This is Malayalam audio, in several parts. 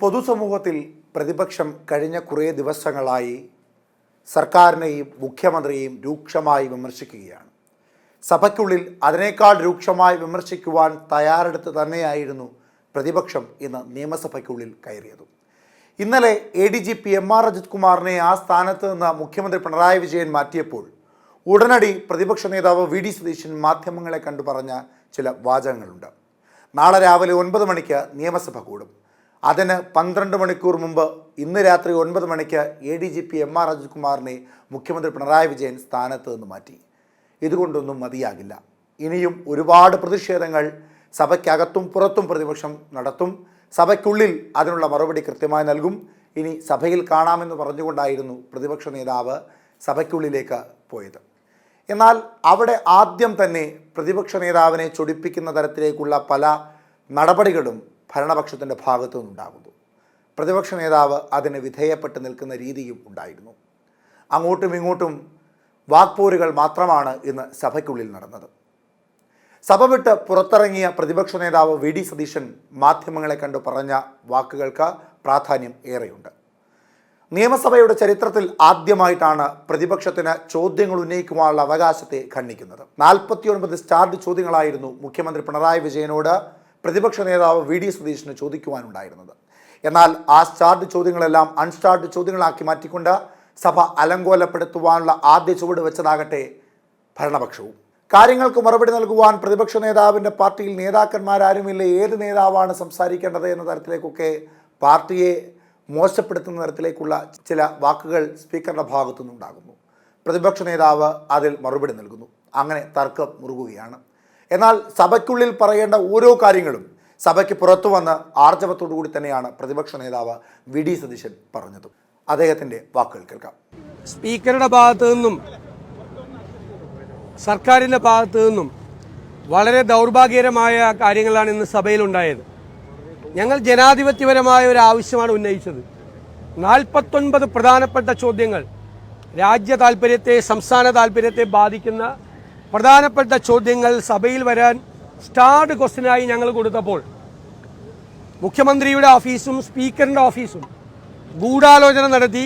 പൊതുസമൂഹത്തിൽ പ്രതിപക്ഷം കഴിഞ്ഞ കുറേ ദിവസങ്ങളായി സർക്കാരിനെയും മുഖ്യമന്ത്രിയെയും രൂക്ഷമായി വിമർശിക്കുകയാണ്. സഭയ്ക്കുള്ളിൽ അതിനേക്കാൾ രൂക്ഷമായി വിമർശിക്കുവാൻ തയ്യാറെടുത്ത് തന്നെയായിരുന്നു പ്രതിപക്ഷം ഇന്ന് നിയമസഭയ്ക്കുള്ളിൽ കയറിയത്. ഇന്നലെ A D G P M R Ajith കുമാറിനെ ആ സ്ഥാനത്ത് നിന്ന് മുഖ്യമന്ത്രി പിണറായി വിജയൻ മാറ്റിയപ്പോൾ ഉടനടി പ്രതിപക്ഷ നേതാവ് വി ഡി സതീശൻ മാധ്യമങ്ങളെ കണ്ടു പറഞ്ഞ ചില വാചകങ്ങളുണ്ട്. നാളെ രാവിലെ ഒൻപത് മണിക്ക് നിയമസഭ കൂടും. അതിന് പന്ത്രണ്ട് മണിക്കൂർ മുമ്പ് ഇന്ന് രാത്രി ഒൻപത് മണിക്ക് A D G P M R Ajith മുഖ്യമന്ത്രി പിണറായി വിജയൻ സ്ഥാനത്ത് നിന്ന് മാറ്റി. ഇതുകൊണ്ടൊന്നും മതിയാകില്ല. ഇനിയും ഒരുപാട് പ്രതിഷേധങ്ങൾ സഭയ്ക്കകത്തും പുറത്തും പ്രതിപക്ഷം നടത്തും. സഭയ്ക്കുള്ളിൽ അതിനുള്ള മറുപടി കൃത്യമായി നൽകും. ഇനി സഭയിൽ കാണാമെന്ന് പറഞ്ഞുകൊണ്ടായിരുന്നു പ്രതിപക്ഷ നേതാവ് സഭയ്ക്കുള്ളിലേക്ക് പോയത്. എന്നാൽ അവിടെ ആദ്യം തന്നെ പ്രതിപക്ഷ നേതാവിനെ ചൊടിപ്പിക്കുന്ന തരത്തിലേക്കുള്ള പല നടപടികളും ഭരണപക്ഷത്തിന്റെ ഭാഗത്തു നിന്നുണ്ടാകുന്നു. പ്രതിപക്ഷ നേതാവ് അതിന് വിധേയപ്പെട്ട് നിൽക്കുന്ന രീതിയും ഉണ്ടായിരുന്നു. അങ്ങോട്ടും ഇങ്ങോട്ടും വാക്പോരുകൾ മാത്രമാണ് ഇന്ന് സഭയ്ക്കുള്ളിൽ നടന്നത്. സഭ വിട്ട് പുറത്തിറങ്ങിയ പ്രതിപക്ഷ നേതാവ് വി. ഡി. സതീശൻ മാധ്യമങ്ങളെ കണ്ടു പറഞ്ഞ വാക്കുകൾക്ക് പ്രാധാന്യം ഏറെയുണ്ട്. നിയമസഭയുടെ ചരിത്രത്തിൽ ആദ്യമായിട്ടാണ് പ്രതിപക്ഷത്തിന് ചോദ്യങ്ങൾ ഉന്നയിക്കുവാനുള്ള അവകാശത്തെ ഖണ്ഡിക്കുന്നത്. നാൽപ്പത്തിയൊൻപത് സ്റ്റാർഡ് ചോദ്യങ്ങളായിരുന്നു മുഖ്യമന്ത്രി പിണറായി വിജയനോട് പ്രതിപക്ഷ നേതാവ് വി ഡി സതീശന് ചോദിക്കുവാനുണ്ടായിരുന്നത്. എന്നാൽ ആ സ്റ്റാർഡ് ചോദ്യങ്ങളെല്ലാം അൺസ്റ്റാർഡ് ചോദ്യങ്ങളാക്കി മാറ്റിക്കൊണ്ട് സഭ അലങ്കോലപ്പെടുത്തുവാനുള്ള ആദ്യ ചുവട് വെച്ചതാകട്ടെ ഭരണപക്ഷവും. കാര്യങ്ങൾക്ക് മറുപടി നൽകുവാൻ പ്രതിപക്ഷ നേതാവിന്റെ പാർട്ടിയിൽ നേതാക്കന്മാരാരുമില്ല ഏത് നേതാവാണ് സംസാരിക്കേണ്ടത് എന്ന തരത്തിലേക്കൊക്കെ പാർട്ടിയെ മോശപ്പെടുത്തുന്ന തരത്തിലേക്കുള്ള ചില വാക്കുകൾ സ്പീക്കറുടെ ഭാഗത്തുനിന്നുണ്ടാകുന്നു. പ്രതിപക്ഷ നേതാവ് അതിൽ മറുപടി നൽകുന്നു. അങ്ങനെ തർക്കം മുറുകുകയാണ്. എന്നാൽ സഭയ്ക്കുള്ളിൽ പറയേണ്ട ഓരോ കാര്യങ്ങളും സഭയ്ക്ക് പുറത്തു വന്ന് ആർജവത്തോടു കൂടി തന്നെയാണ് പ്രതിപക്ഷ നേതാവ് വി ഡി സതീശൻ പറഞ്ഞത്. അദ്ദേഹത്തിന്റെ വാക്കുകൾ കേൾക്കാം. സ്പീക്കറുടെ ഭാഗത്തു നിന്നും സർക്കാരിന്റെ ഭാഗത്തു നിന്നും വളരെ ദൗർഭാഗ്യകരമായ കാര്യങ്ങളാണ് ഇന്ന് സഭയിൽ ഉണ്ടായത് ഞങ്ങൾ ജനാധിപത്യപരമായ ഒരു ആവശ്യമാണ് ഉന്നയിച്ചത്. നാൽപ്പത്തൊൻപത് പ്രധാനപ്പെട്ട ചോദ്യങ്ങൾ രാജ്യ താല്പര്യത്തെ സംസ്ഥാന താല്പര്യത്തെ ബാധിക്കുന്ന പ്രധാനപ്പെട്ട ചോദ്യങ്ങൾ സഭയിൽ വരാൻ സ്റ്റാർഡ് ക്വസ്റ്റ്യനായി ഞങ്ങൾ കൊടുത്തപ്പോൾ മുഖ്യമന്ത്രിയുടെ ഓഫീസും സ്പീക്കറിന്റെ ഓഫീസും ഗൂഢാലോചന നടത്തി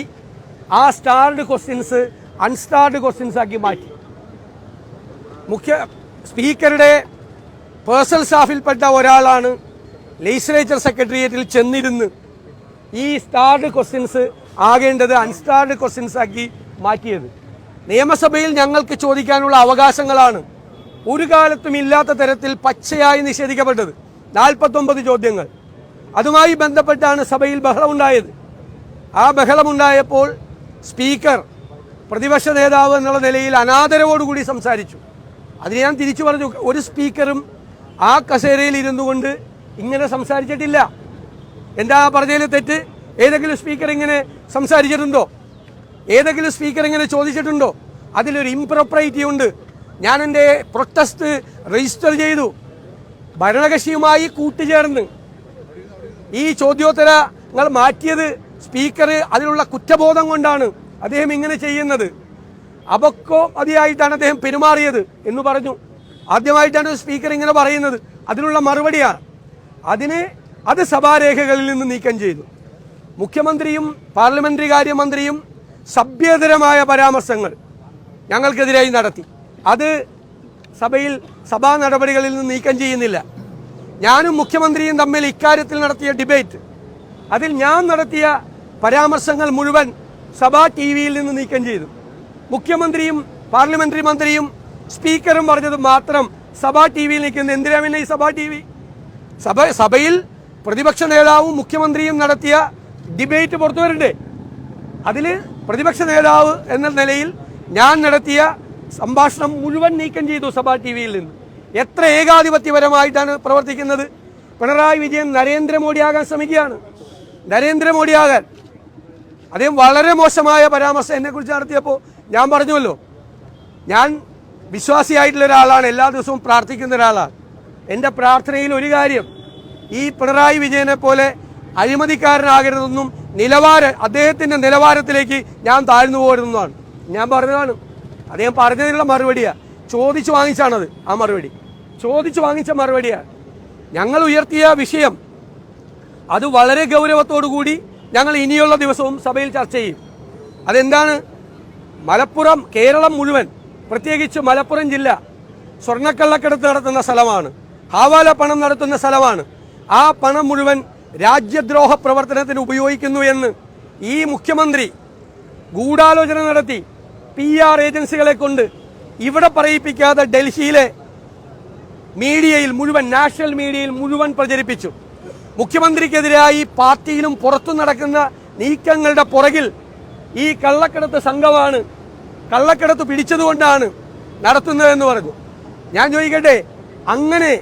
ആ സ്റ്റാർഡ് ക്വസ്റ്റ്യൻസ് അൺസ്റ്റാർഡ് ക്വസ്റ്റ്യൻസ് ആക്കി മാറ്റി. മുഖ്യ സ്പീക്കറുടെ പേഴ്സണൽ സ്റ്റാഫിൽപ്പെട്ട ഒരാളാണ് ലെജിസ്ലേച്ചർ സെക്രട്ടേറിയറ്റിൽ ചെന്നിരുന്ന് ഈ സ്റ്റാർഡ് ക്വസ്റ്റ്യൻസ് ആകേണ്ടത് അൺസ്റ്റാർഡ് ക്വസ്റ്റ്യൻസ് ആക്കി മാറ്റിയത്. നിയമസഭയിൽ ഞങ്ങൾക്ക് ചോദിക്കാനുള്ള അവകാശങ്ങളാണ്. ഒരു കാലത്തും ഇല്ലാത്ത തരത്തിൽ പച്ചയായി നിഷേധിക്കപ്പെട്ടത്. നാൽപ്പത്തൊമ്പത് ചോദ്യങ്ങൾ. അതുമായി ബന്ധപ്പെട്ടാണ് സഭയിൽ ബഹളമുണ്ടായത്. ആ ബഹളമുണ്ടായപ്പോൾ സ്പീക്കർ പ്രതിപക്ഷ നേതാവ് എന്നുള്ള നിലയിൽ അനാദരവോടുകൂടി സംസാരിച്ചു. അതിന് ഞാൻ തിരിച്ചു പറഞ്ഞു. ഒരു സ്പീക്കറും ആ കസേരയിൽ ഇരുന്നു കൊണ്ട് ഇങ്ങനെ സംസാരിച്ചിട്ടില്ല. എന്താ പറഞ്ഞതിൽ തെറ്റ്? ഏതെങ്കിലും സ്പീക്കർ ഇങ്ങനെ സംസാരിച്ചിട്ടുണ്ടോ? ഏതെങ്കിലും സ്പീക്കർ ഇങ്ങനെ ചോദിച്ചിട്ടുണ്ടോ? അതിലൊരു ഇംപ്രോപ്പറേറ്റി ഉണ്ട്. ഞാൻ എന്റെ പ്രൊട്ടസ്റ്റ് രജിസ്റ്റർ ചെയ്തു. ഭരണകക്ഷിയുമായി കൂട്ടുചേർന്ന് ഈ ചോദ്യോത്തരങ്ങൾ മാറ്റിയത് സ്പീക്കർ അതിലുള്ള കുറ്റബോധം കൊണ്ടാണ് അദ്ദേഹം ഇങ്ങനെ ചെയ്യുന്നത്. അപക്കോ മതിയായിട്ടാണ് അദ്ദേഹം പെരുമാറിയത് എന്ന് പറഞ്ഞു. ആദ്യമായിട്ടാണ് സ്പീക്കർ ഇങ്ങനെ പറയുന്നത്. അതിനുള്ള മറുപടിയാണ്. അതിന് അത് സഭാരേഖകളിൽ നിന്ന് നീക്കം ചെയ്തു. മുഖ്യമന്ത്രിയും പാർലമെന്ററി കാര്യമന്ത്രിയും സഭ്യതരമായ പരാമർശങ്ങൾ ഞങ്ങൾക്കെതിരായി നടത്തി. അത് സഭയിൽ സഭാ നടപടികളിൽ നിന്ന് നീക്കം ചെയ്യുന്നില്ല. ഞാനും മുഖ്യമന്ത്രിയും തമ്മിൽ ഇക്കാര്യത്തിൽ നടത്തിയ ഡിബേറ്റ്. അതിൽ ഞാൻ നടത്തിയ പരാമർശങ്ങൾ മുഴുവൻ സഭാ ടി വിയിൽ നിന്ന് നീക്കം ചെയ്തു. മുഖ്യമന്ത്രിയും പാർലമെന്ററി മന്ത്രിയും സ്പീക്കറും പറഞ്ഞത് മാത്രം സഭാ ടി വിയിൽ നിൽക്കുന്നത് എന്തിനാ പിന്നെ ഈ സഭാ ടി വി? സഭ സഭയിൽ പ്രതിപക്ഷ നേതാവും മുഖ്യമന്ത്രിയും നടത്തിയ ഡിബേറ്റ് പുറത്തു വരണ്ടേ അതിൽ പ്രതിപക്ഷ നേതാവ് എന്ന നിലയിൽ ഞാൻ നടത്തിയ സംഭാഷണം മുഴുവൻ നീക്കം ചെയ്തു സഭാ ടി വിയിൽ നിന്ന്. എത്ര ഏകാധിപത്യപരമായിട്ടാണ് പ്രവർത്തിക്കുന്നത്. പിണറായി വിജയൻ നരേന്ദ്രമോദിയാകാൻ ശ്രമിക്കുകയാണ്. നരേന്ദ്രമോദിയാകാൻ. അദ്ദേഹം വളരെ മോശമായ പരാമർശം എന്നെക്കുറിച്ച് നടത്തിയപ്പോൾ ഞാൻ പറഞ്ഞുവല്ലോ. ഞാൻ വിശ്വാസിയായിട്ടുള്ള ഒരാളാണ്. എല്ലാ ദിവസവും പ്രാർത്ഥിക്കുന്ന ഒരാളാണ്. എന്റെ പ്രാർത്ഥനയിൽ ഒരു കാര്യം ഈ പിണറായി വിജയനെ പോലെ അഴിമതിക്കാരനാകരുതെന്നും നിലവാര അദ്ദേഹത്തിന്റെ നിലവാരത്തിലേക്ക് ഞാൻ താഴ്ന്നു പോരുന്നതാണ് ഞാൻ പറഞ്ഞതാണ്. അദ്ദേഹം പറഞ്ഞതിനുള്ള മറുപടിയാണ് ചോദിച്ചു വാങ്ങിച്ചാണത് ആ മറുപടി. ചോദിച്ചു വാങ്ങിച്ച മറുപടിയാണ് ഞങ്ങൾ ഉയർത്തിയ വിഷയം. അത് വളരെ ഗൗരവത്തോടു കൂടി ഞങ്ങൾ ഇനിയുള്ള ദിവസവും സഭയിൽ ചർച്ച ചെയ്യും. അതെന്താണ്? മലപ്പുറം കേരളം മുഴുവൻ പ്രത്യേകിച്ച് മലപ്പുറം ജില്ല സ്വർണക്കള്ളക്കടത്ത് നടത്തുന്ന സ്ഥലമാണ്. ഹാവാല പണം നടത്തുന്ന സ്ഥലമാണ്. ആ പണം മുഴുവൻ രാജ്യദ്രോഹ പ്രവർത്തനത്തിന് ഉപയോഗിക്കുന്നു എന്ന് ഈ മുഖ്യമന്ത്രി ഗൂഢാലോചന നടത്തി പി ആർ ഏജൻസികളെ കൊണ്ട് ഇവിടെ പറയിപ്പിക്കാതെ ഡൽഹിയിലെ മീഡിയയിൽ മുഴുവൻ നാഷണൽ മീഡിയയിൽ മുഴുവൻ പ്രചരിപ്പിച്ചു. മുഖ്യമന്ത്രിക്കെതിരായി പാർട്ടിയിലും പുറത്തു നടക്കുന്ന നീക്കങ്ങളുടെ പുറകിൽ ഈ കള്ളക്കടത്ത് സംഘമാണ് കള്ളക്കടത്ത് പിടിച്ചതുകൊണ്ടാണ് നടത്തുന്നതെന്ന് പറഞ്ഞു. ഞാൻ ചോദിക്കട്ടെ അങ്ങനെ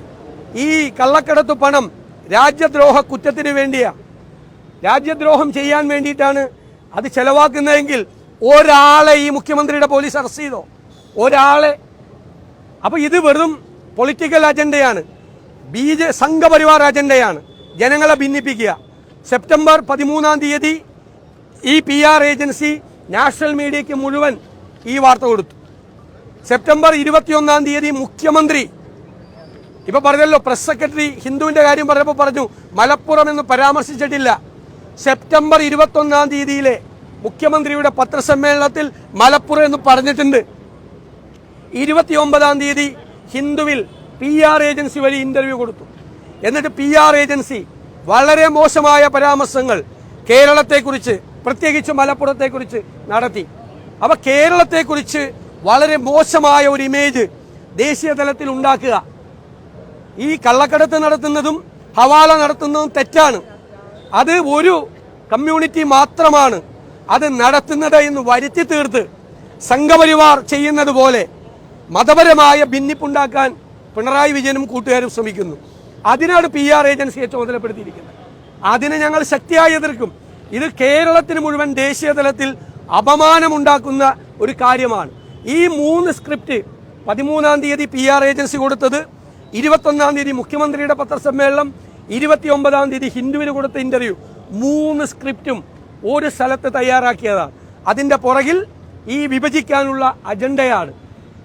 ഈ കള്ളക്കടത്ത് പണം രാജ്യദ്രോഹ കുറ്റത്തിന് വേണ്ടിയാ. രാജ്യദ്രോഹം ചെയ്യാൻ വേണ്ടിയിട്ടാണ് അത് ചെലവാക്കുന്നതെങ്കിൽ ഒരാളെ ഈ മുഖ്യമന്ത്രിയുടെ പോലീസ് അറസ്റ്റ് ചെയ്തോ? ഒരാളെ. അപ്പൊ ഇത് വെറും പൊളിറ്റിക്കൽ അജണ്ടയാണ്. ബി ജെ സംഘപരിവാർ അജണ്ടയാണ്. ജനങ്ങളെ ഭിന്നിപ്പിക്കുക. സെപ്റ്റംബർ പതിമൂന്നാം തീയതി ഈ പി ആർ ഏജൻസി നാഷണൽ മീഡിയയ്ക്ക് മുഴുവൻ ഈ വാർത്ത കൊടുത്തു. സെപ്റ്റംബർ ഇരുപത്തിയൊന്നാം തീയതി മുഖ്യമന്ത്രി ഇപ്പൊ പറഞ്ഞല്ലോ പ്രസ് സെക്രട്ടറി ഹിന്ദുവിന്റെ കാര്യം പറഞ്ഞപ്പോൾ പറഞ്ഞു മലപ്പുറം എന്ന് പരാമർശിച്ചിട്ടില്ല. സെപ്റ്റംബർ ഇരുപത്തൊന്നാം തീയതിയിലെ മുഖ്യമന്ത്രിയുടെ പത്രസമ്മേളനത്തിൽ മലപ്പുറം എന്ന് പറഞ്ഞിട്ടുണ്ട്. ഇരുപത്തിയൊമ്പതാം തീയതി ഹിന്ദുവിൽ പി ആർ ഏജൻസി വഴി ഇന്റർവ്യൂ കൊടുത്തു. എന്നിട്ട് പി ആർ ഏജൻസി വളരെ മോശമായ പരാമർശങ്ങൾ കേരളത്തെക്കുറിച്ച് പ്രത്യേകിച്ച് മലപ്പുറത്തെക്കുറിച്ച് നടത്തി. അപ്പൊ കേരളത്തെക്കുറിച്ച് വളരെ മോശമായ ഒരു ഇമേജ് ദേശീയ തലത്തിൽ ഉണ്ടാക്കുക. ഈ കള്ളക്കടത്ത് നടത്തുന്നതും ഹവാല നടത്തുന്നതും തെറ്റാണ്. അത് ഒരു കമ്മ്യൂണിറ്റി മാത്രമാണ് അത് നടത്തുന്നത് എന്ന് വരുത്തി തീർത്ത് സംഘപരിവാർ ചെയ്യുന്നത് പോലെ മതപരമായ ഭിന്നിപ്പുണ്ടാക്കാൻ പിണറായി വിജയനും കൂട്ടുകാരും ശ്രമിക്കുന്നു. അതിനാണ് പി ആർ ഏജൻസിയെ ചുമതലപ്പെടുത്തിയിരിക്കുന്നത് അതിനെ ഞങ്ങൾ ശക്തിയായി എതിർക്കും. ഇത് കേരളത്തിന് മുഴുവൻ ദേശീയ തലത്തിൽ അപമാനമുണ്ടാക്കുന്ന ഒരു കാര്യമാണ്. ഈ മൂന്ന് സ്ക്രിപ്റ്റ് പതിമൂന്നാം തീയതി പി ആർ ഏജൻസി കൊടുത്തത് ഇരുപത്തൊന്നാം തീയതി മുഖ്യമന്ത്രിയുടെ പത്രസമ്മേളനം ഇരുപത്തിയൊമ്പതാം തീയതി ഹിന്ദുവിന് കൊടുത്ത ഇന്റർവ്യൂ. മൂന്ന് സ്ക്രിപ്റ്റും ഒരു സ്ഥലത്ത് തയ്യാറാക്കിയതാണ്. അതിന്റെ പുറകിൽ ഈ വിഭജിക്കാനുള്ള അജണ്ടയാണ്.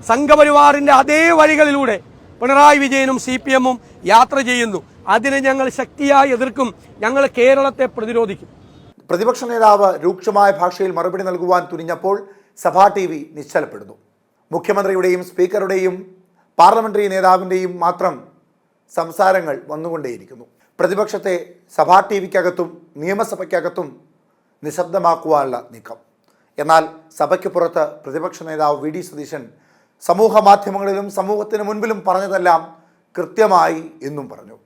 സംഘപരിവാറിന്റെ അതേ വഴികളിലൂടെ പിണറായി വിജയനും സി പി എമ്മും യാത്ര ചെയ്യുന്നു. അതിനെ ഞങ്ങൾ ശക്തിയായി എതിർക്കും. ഞങ്ങൾ കേരളത്തെ പ്രതിരോധിക്കും. പ്രതിപക്ഷ നേതാവ് രൂക്ഷമായ ഭാഷയിൽ മറുപടി നൽകുവാൻ തുനിഞ്ഞപ്പോൾ സഭാ ടി വി നിശ്ചലപ്പെടുന്നു. മുഖ്യമന്ത്രിയുടെയും സ്പീക്കറുടെയും പാർലമെന്ററി നേതാവിന്റെയും മാത്രം സംസാരങ്ങൾ വന്നുകൊണ്ടേയിരിക്കുന്നു. പ്രതിപക്ഷത്തെ സഭാ ടി വിക്കകത്തും നിയമസഭയ്ക്കകത്തും നിശബ്ദമാക്കുവാനുള്ള നീക്കം. എന്നാൽ സഭയ്ക്ക് പുറത്ത് പ്രതിപക്ഷ നേതാവ് വി ഡി സതീശൻ സമൂഹ മാധ്യമങ്ങളിലും സമൂഹത്തിന് മുൻപിലും പറഞ്ഞതെല്ലാം കൃത്യമായി എന്നും പറഞ്ഞു.